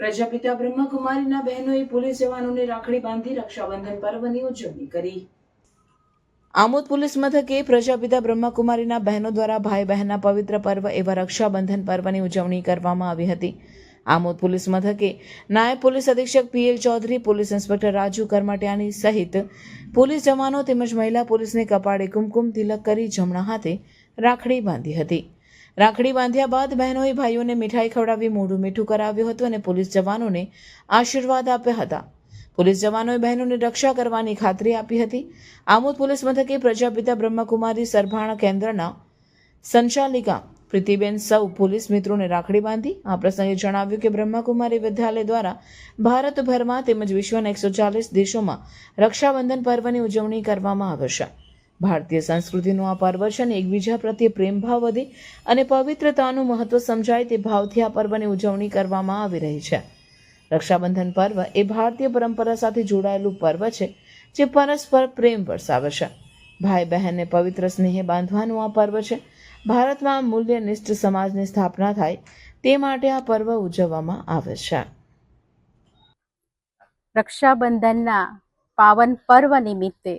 પ્રજાપિતા બ્રહ્મકુમારીના બહેનોએ પોલીસ જવાનોને રાખડી બાંધી રક્ષાબંધન પર્વની ઉજવણી કરી. આમોદ પોલીસ મથકે પ્રજાપિતા બ્રહ્મકુમારીના બહેનો દ્વારા ભાઈ બહેનના પવિત્ર પર્વ એવા રક્ષાબંધન પર્વની ઉજવણી કરવામાં આવી હતી. આમોદ પોલીસ મથકે નાયબ પોલીસ અધિક્ષક PL Chaudhary, police inspector Raju કરમટિયાની સહિત પોલીસ જવાનો તેમજ મહિલા પોલીસને કપાળે કુમકુમ તિલક કરી જમણા હાથે રાખડી બાંધી હતી. રાખડી બાંધ્યા બાદ બહેનોએ ભાઈઓને મીઠાઈ ખવડાવી મોઢું મીઠું કરાવ્યું હતું અને પોલીસ જવાનોને આશીર્વાદ આપ્યા હતા. પોલીસ જવાનોએ બહેનોને રક્ષા કરવાની ખાતરી આપી હતી. આમોદ પોલીસ મથકે પ્રજાપિતા બ્રહ્મકુમારી સરભાણા કેન્દ્રના સંચાલિકા પ્રીતિબેન સૌ પોલીસ મિત્રોને રાખડી બાંધી. આ પ્રસંગે જણાવ્યું કે બ્રહ્મકુમારી વિદ્યાલય દ્વારા ભારતભરમાં તેમજ વિશ્વના એકસો ચાલીસ દેશોમાં રક્ષાબંધન પર્વની ઉજવણી કરવામાં આવે છે. ભારતીય સંસ્કૃતિનું આ પર્વ છે અને એકબીજા પ્રત્યે પ્રેમભાવ વધે અને પવિત્રતાનું મહત્વ સમજાય તે ભાવથી આ પર્વની ઉજવણી કરવામાં આવી રહી છે. રક્ષાબંધન પર્વ એ ભારતીય પરંપરા સાથે જોડાયેલું પર્વ છે, જે પરસ્પર પ્રેમ વરસાવે છે. ભાઈ બહેનને પવિત્ર સ્નેહે બાંધવાનું આ પર્વ છે. ભારતમાં મૂલ્યનિષ્ઠ સમાજની સ્થાપના થાય તે માટે આ પર્વ ઉજવવામાં આવે છે. રક્ષાબંધનના પાવન પર્વ નિમિત્તે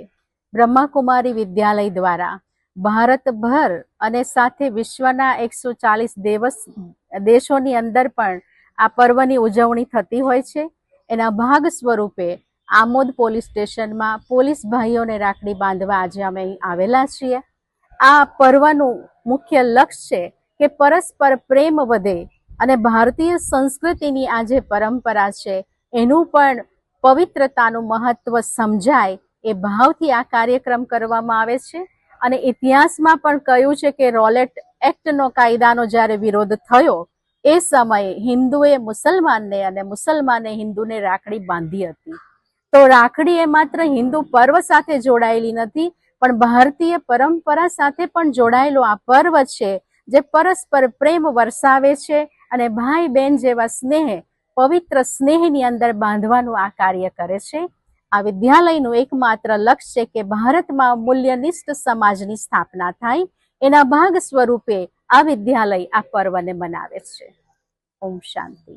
બ્રહ્માકુમારી વિદ્યાલય દ્વારા ભારતભર અને સાથે વિશ્વના એકસો ચાલીસ દિવસ, દેશોની અંદર પણ આ પર્વની ઉજવણી થતી હોય છે. એના ભાગ સ્વરૂપે આમોદ પોલીસ સ્ટેશનમાં પોલીસ ભાઈઓને રાખડી બાંધવા આજે અમે આવેલા છીએ. આ પર્વનું મુખ્ય લક્ષ્ય છે કે પરસ્પર પ્રેમ વધે અને ભારતીય સંસ્કૃતિની આ જે પરંપરા છે, એનું પણ પવિત્રતાનું મહત્વ સમજાય એ ભાવથી આ કાર્યક્રમ કરવામાં આવે છે. અને ઇતિહાસમાં પણ કહ્યું છે કે રોલેટ એક્ટનો કાયદાનો જ્યારે વિરોધ થયો, એ સમયે હિન્દુએ મુસલમાનને અને મુસલમાને હિન્દુને રાખડી બાંધી હતી. તો રાખડી એ માત્ર હિન્દુ પર્વ સાથે જોડાયેલી નથી, પણ ભારતીય પરંપરા સાથે પણ જોડાયેલો આ પર્વ છે, જે પરસ્પર પ્રેમ વરસાવે છે અને ભાઈ બહેન જેવા સ્નેહ, પવિત્ર સ્નેહની અંદર બાંધવાનું આ કાર્ય કરે છે. આ વિદ્યાલયનું એકમાત્ર લક્ષ્ય છે કે ભારતમાં મૂલ્યનિષ્ઠ સમાજની સ્થાપના થાય. એના ભાગ સ્વરૂપે આ વિદ્યાલય આ પર્વને મનાવે છે. ઓમ શાંતિ.